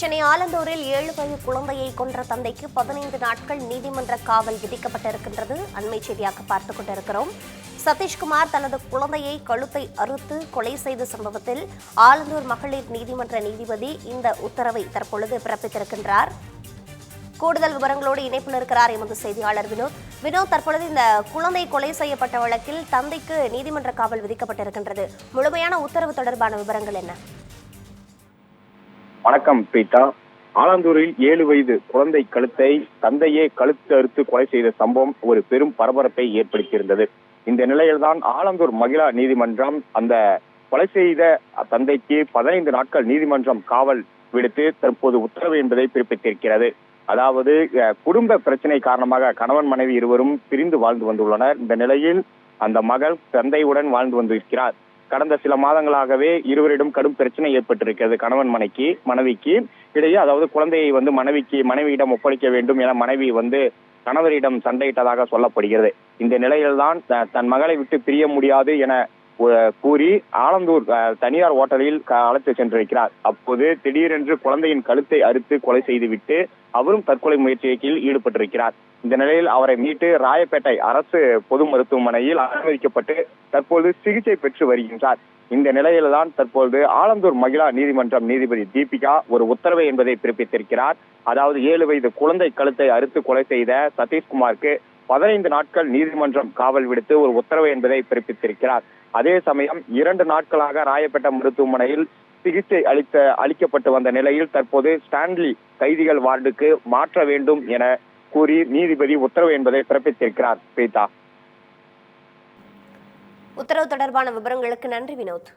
சென்னை ஆலந்தூரில் ஏழு வயது குழந்தையை கொன்ற தந்தைக்கு பதினைந்து நாட்கள் நீதிமன்ற காவல் விதிக்கப்பட்டிருக்கின்றது. அண்மை செய்தியாக பார்த்துக் கொண்டிருக்கிறோம். சதீஷ்குமார் தனது குழந்தையை கழுத்தை அறுத்து கொலை செய்த சம்பவத்தில் ஆலந்தூர் மகளிர் நீதிமன்ற நீதிபதி இந்த உத்தரவை தற்பொழுது பிறப்பித்திருக்கின்றார். கூடுதல் விவரங்களோடு இணைப்பில் இருக்கிறார் எமது செய்தியாளர் வினோத். வினோத் தற்பொழுது இந்த குழந்தை கொலை செய்யப்பட்ட வழக்கில் தந்தைக்கு நீதிமன்ற காவல் விதிக்கப்பட்டிருக்கின்றது. முழுமையான உத்தரவு தொடர்பான விவரங்கள் என்ன? வணக்கம் பிரீதா ஆலந்தூரில் ஏழு வயது குழந்தை கழுத்தை தந்தையே கழுத்து அறுத்து கொலை செய்த சம்பவம் ஒரு பெரும் பரபரப்பை ஏற்படுத்தியிருந்தது. இந்த நிலையில்தான் ஆலந்தூர் மகிழா நீதிமன்றம் அந்த கொலை செய்த தந்தைக்கு பதினைந்து நாட்கள் நீதிமன்றம் காவல் விடுத்து தற்போது உத்தரவு என்பதை பிறப்பித்திருக்கிறது. அதாவது அஹ், குடும்ப பிரச்சனை காரணமாக கணவன் மனைவி இருவரும் பிரிந்து வாழ்ந்து வந்துள்ளனர். இந்த நிலையில் அந்த மகள் தந்தையுடன் வாழ்ந்து வந்திருக்கிறார். கடந்த சில மாதங்களாகவே இருவரிடம் கடும் பிரச்சனை ஏற்பட்டிருக்கிறது. கணவன் மனைக்கு மனைவிக்கு இடையே அதாவது குழந்தையை வந்து மனைவிக்கு மனைவியிடம் ஒப்படைக்க வேண்டும் என மனைவி வந்து கணவரிடம் சண்டையிட்டதாக சொல்லப்படுகிறது. இந்த நிலையில்தான் த- தன் மகளை விட்டு பிரிய முடியாது என கூறி ஆலந்தூர் தனியார் ஓட்டலில் க- அழைத்து சென்றிருக்கிறார். அப்போது திடீரென்று குழந்தையின் கழுத்தை அறுத்து கொலை செய்துவிட்டு அவரும் தற்கொலை முயற்சியில் ஈடுபட்டிருக்கிறார். இந்த நிலையில் அவரை மீட்டு ராயப்பேட்டை அரசு பொது மருத்துவமனையில் அனுமதிக்கப்பட்டு தற்போது சிகிச்சை பெற்று வருகின்றார். இந்த நிலையில்தான் தற்போது ஆலந்தூர் மகிழா நீதிமன்றம் நீதிபதி தீபிகா ஒரு உத்தரவை என்பதை பிறப்பித்திருக்கிறார். அதாவது ஏழு வயது குழந்தை கழுத்தை அறுத்து கொலை செய்த சதீஷ்குமாருக்கு பதினைந்து நாட்கள் நீதிமன்றம் காவல் விடுத்து ஒரு உத்தரவு என்பதை பிறப்பித்திருக்கிறார். அதே சமயம் இரண்டு நாட்களாக ராயப்பேட்டை மருத்துவமனையில் சிகிச்சை அளித்த அளிக்கப்பட்டு வந்த நிலையில் தற்போது ஸ்டான்லி கைதிகள் வார்டுக்கு மாற்ற வேண்டும் என கூறி நீதிபதி உத்தரவு என்பதை பிறப்பித்திருக்கிறார். பீதா உத்தரவு தொடர்பான விவரங்களுக்கு நன்றி வினோத்.